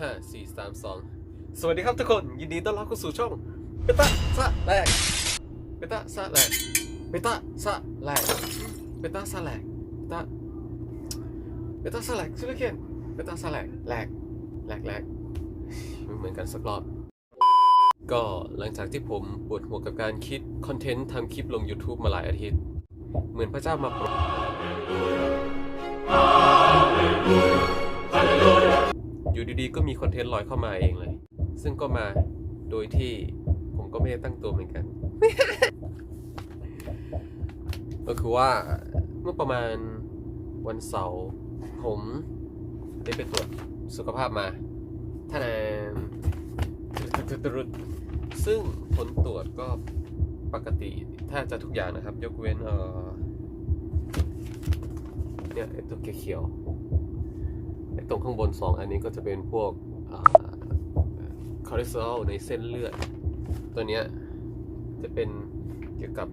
ห้าสี่สามสองสวัสดีครับทุกคน ยินดีต้อนรับเข้าสู่ช่องเบต้าซะแหลกเบต้าซะแหลกเบต้าซะแหลกเบต้าซะแหลกเบต้าเบต้าซะแหลกชื่อเขียนเบต้าซะแหลกแหลกแหลกแหลกไม่เหมือนกันสักรอบ ก็หลังจากที่ผมปวดหัวกับการคิดคอนเทนต์ทำคลิปลง YouTube มาหลายอาทิตย์ เหมือนพระเจ้ามาโปรด อยู่ดีๆ ก็มีคอนเทนต์ลอยเข้ามาเองเลย ซึ่งก็มาโดยที่ผมก็ไม่ได้ตั้งตัวเหมือนกัน ก็คือว่าเมื่อประมาณวันเสาร์ผมได้ไปตรวจสุขภาพมาท่านนซึ่งผลตรวจก็ปกติแทบจะทุกอย่างนะครับ ยกเว้นเออเนี่ยไอตัวเขียวๆไอ้ ตรงข้างบนสองอันนี้ก็จะเป็นพวกคอเลสเตอรอลในเส้นเลือด ตัวเนี้ยจะเป็นเกี่ยวกับ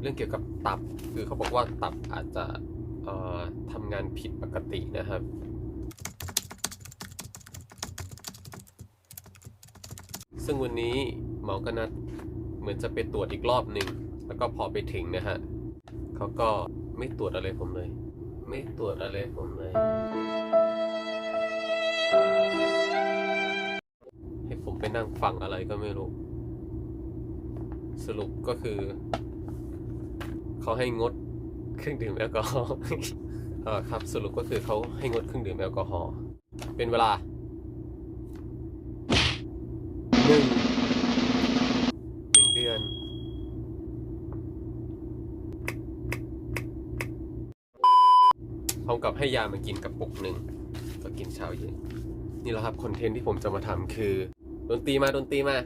เรื่องเกี่ยวกับตับ คือเขาบอกว่าตับอาจจะทำงานผิดปกตินะครับซึ่งวันนี้หมอก็นัดเหมือนจะไปตรวจอีกรอบหนึ่ง แล้วก็พอไปถึงนะฮะเขาก็ไม่ตรวจอะไรผมเลย ไม่ตรวจอะไรผมเลย ให้ผมไปนั่งฟังอะไรก็ไม่รู้ สรุปก็คือ เขาให้งดเครื่องดื่มแอลกอฮอล์เออครับ สรุปก็คือเขาให้งดเครื่องดื่มแอลกอฮอล์เป็นเวลาหนึ่งหนึ่งเดือนพร้อมกับให้ยามากินกระปุกหนึ่ง กินเช้าเย็น นี่แหละครับคอนเทนต์ที่ผมจะมาทำคือดนตรีมาดนตรีมา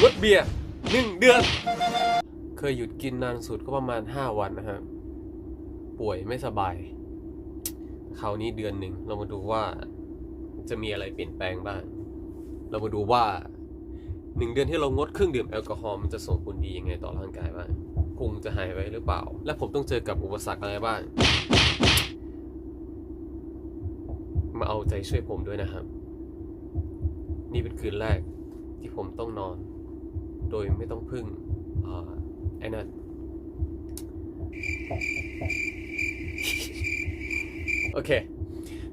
งดเบียร์หนึ่งเดือน เคยหยุดกินนานสุดก็ประมาณ 5 วันนะครับป่วยไม่สบายคราวนี้เดือนหนึ่งเรามาดูว่าจะมีอะไรเปลี่ยนแปลงบ้าง เรามาดูว่าหนึ่งเดือนที่เรางดเครื่องดื่มแอลกอฮอล์มันจะส่งผลดียังไงต่อร่างกายบ้างพุงจะหายไปหรือเปล่า และผมต้องเจอกับอุปสรรคอะไรบ้าง มาเอาใจช่วยผมด้วยนะครับ นี่เป็นคืนแรกที่ผมต้องนอน โดยไม่ต้องพึ่งไอ้นั่นโอเค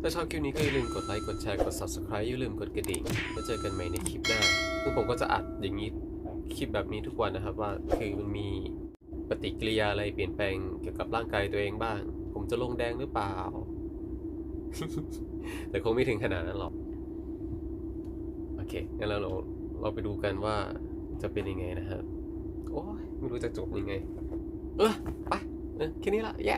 ถ้าชอบคลิปนี้ก็อย่าลืมกดไลค์ กดแชร์ กด subscribe อย่าลืมกดกระดิ่ง แล้วเจอกันใหม่ในคลิปหน้าซึ่งผมก็จะอัดอย่างนี้ คลิปแบบนี้ทุกวันนะครับว่า คือมันมีปฏิกิริยาอะไรเปลี่ยนแปลงเกี่ยวกับร่างกายตัวเองบ้าง ผมจะลงแดงหรือเปล่า แต่คงไม่ถึงขนาดนั้นหรอก โอเค งั้นเราเราเราไปดูกันว่าจะเป็นยังไงนะครับ โอ้ยไม่รู้จะจบยังไง เออไป เออแค่นี้ละแย่